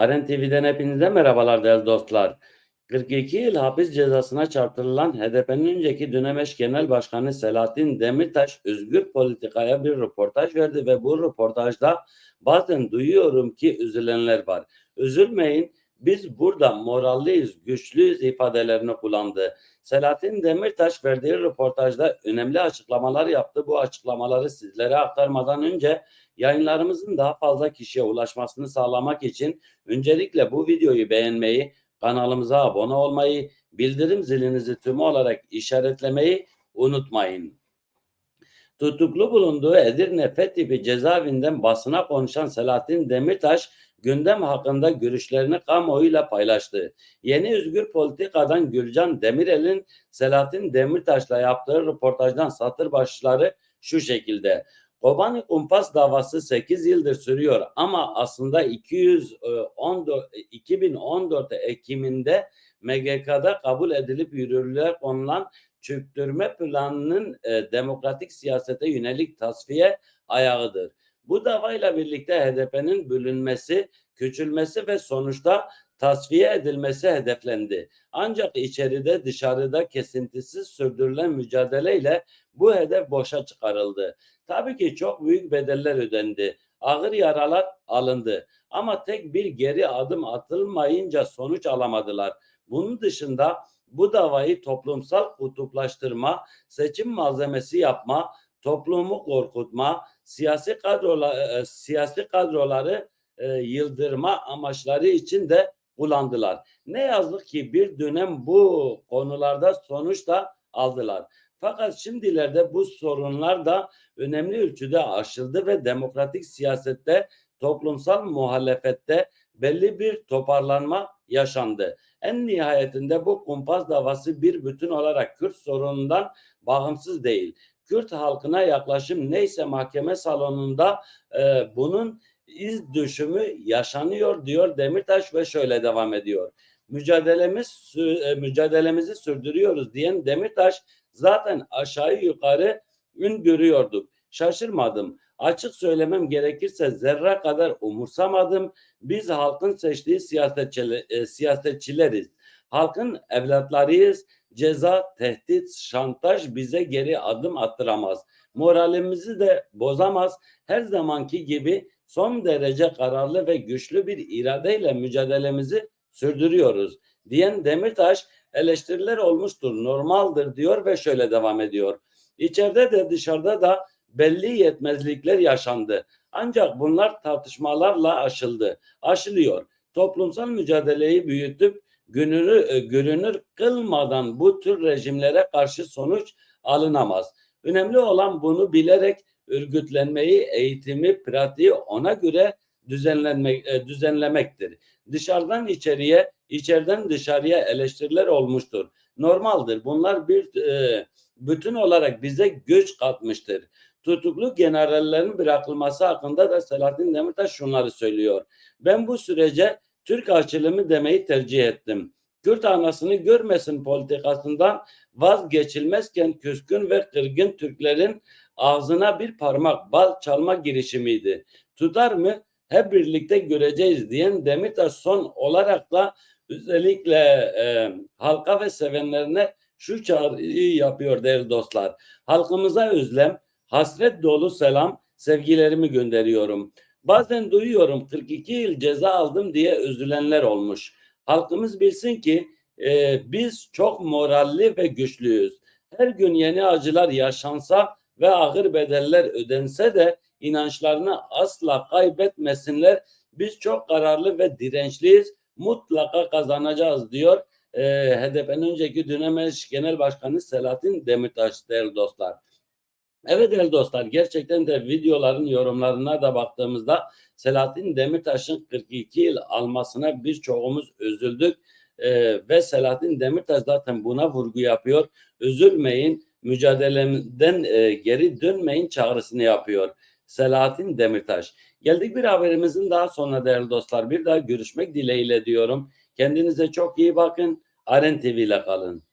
Aren TV'den hepinize merhabalar değerli dostlar. 42 yıl hapis cezasına çarptırılan HDP'nin önceki dönem eş genel başkanı Selahattin Demirtaş özgür politikaya bir röportaj verdi ve bu röportajda bazen duyuyorum ki üzülenler var. Üzülmeyin biz burada moralliyiz, güçlüyüz ifadelerini kullandı. Selahattin Demirtaş verdiği röportajda önemli açıklamalar yaptı. Bu açıklamaları sizlere aktarmadan önce yayınlarımızın daha fazla kişiye ulaşmasını sağlamak için öncelikle bu videoyu beğenmeyi, kanalımıza abone olmayı, bildirim zilinizi tümü olarak işaretlemeyi unutmayın. Tutuklu bulunduğu Edirne Fethibi cezaevinden basına konuşan Selahattin Demirtaş gündem hakkında görüşlerini kamuoyuyla paylaştı. Yeni Özgür Politika'dan Gülcan Demirel'in Selahattin Demirtaş'la yaptığı röportajdan satır başları şu şekilde. Kobani Kumpas davası 8 yıldır sürüyor ama aslında 214 2014 Ekim'inde MGK'da kabul edilip yürürlüğe konulan çöktürme planının e, demokratik siyasete yönelik tasfiye ayağıdır. Bu davayla birlikte HDP'nin bölünmesi, küçülmesi ve sonuçta tasfiye edilmesi hedeflendi. Ancak içeride dışarıda kesintisiz sürdürülen mücadeleyle bu hedef boşa çıkarıldı. Tabii ki çok büyük bedeller ödendi. Ağır yaralar alındı. Ama tek bir geri adım atılmayınca sonuç alamadılar. Bunun dışında bu davayı toplumsal kutuplaştırma, seçim malzemesi yapma, toplumu korkutma, siyasi kadrolar, siyasi kadroları e, yıldırma amaçları için de kullandılar. Ne yazık ki bir dönem bu konularda sonuç da aldılar. Fakat şimdilerde bu sorunlar da önemli ölçüde aşıldı ve demokratik siyasette, toplumsal muhalefette belli bir toparlanma yaşandı. En nihayetinde bu kumpas davası bir bütün olarak Kürt sorunundan bağımsız değil. Kürt halkına yaklaşım neyse mahkeme salonunda e, bunun iz düşümü yaşanıyor diyor Demirtaş ve şöyle devam ediyor. Mücadelemiz e, mücadelemizi sürdürüyoruz diyen Demirtaş zaten aşağı yukarı ün görüyorduk. Şaşırmadım. Açık söylemem gerekirse zerre kadar umursamadım. Biz halkın seçtiği siyasetçiler, e, siyasetçileriz. Halkın evlatlarıyız. Ceza, tehdit, şantaj bize geri adım attıramaz. Moralimizi de bozamaz. Her zamanki gibi son derece kararlı ve güçlü bir iradeyle mücadelemizi sürdürüyoruz. Diyen Demirtaş eleştiriler olmuştur, normaldir diyor ve şöyle devam ediyor. İçeride de dışarıda da belli yetmezlikler yaşandı. Ancak bunlar tartışmalarla aşıldı, aşılıyor. Toplumsal mücadeleyi büyütüp gününü görünür kılmadan bu tür rejimlere karşı sonuç alınamaz. Önemli olan bunu bilerek örgütlenmeyi, eğitimi, pratiği ona göre düzenlenmek, düzenlemektir. Dışarıdan içeriye, içeriden dışarıya eleştiriler olmuştur. Normaldir. Bunlar bir e, bütün olarak bize güç katmıştır. Tutuklu generallerin bırakılması hakkında da Selahattin Demirtaş şunları söylüyor. Ben bu sürece Türk açılımı demeyi tercih ettim. Kürt anasını görmesin politikasından vazgeçilmezken küskün ve kırgın Türklerin ağzına bir parmak bal çalma girişimiydi. Tutar mı? Hep birlikte göreceğiz diyen Demirtaş son olarak da özellikle e, halka ve sevenlerine şu çağrıyı yapıyor değerli dostlar. Halkımıza özlem, hasret dolu selam, sevgilerimi gönderiyorum. Bazen duyuyorum 42 yıl ceza aldım diye üzülenler olmuş. Halkımız bilsin ki e, biz çok moralli ve güçlüyüz. Her gün yeni acılar yaşansa ve ağır bedeller ödense de inançlarını asla kaybetmesinler. Biz çok kararlı ve dirençliyiz. Mutlaka kazanacağız diyor e, HDP'nin önceki dönem genel başkanı Selahattin Demirtaş değerli dostlar. Evet değerli dostlar gerçekten de videoların yorumlarına da baktığımızda Selahattin Demirtaş'ın 42 yıl almasına birçoğumuz üzüldük. Ee, ve Selahattin Demirtaş zaten buna vurgu yapıyor. Üzülmeyin, mücadelemden e, geri dönmeyin çağrısını yapıyor. Selahattin Demirtaş. Geldik bir haberimizin daha sonra değerli dostlar. Bir daha görüşmek dileğiyle diyorum. Kendinize çok iyi bakın. Aren TV ile kalın.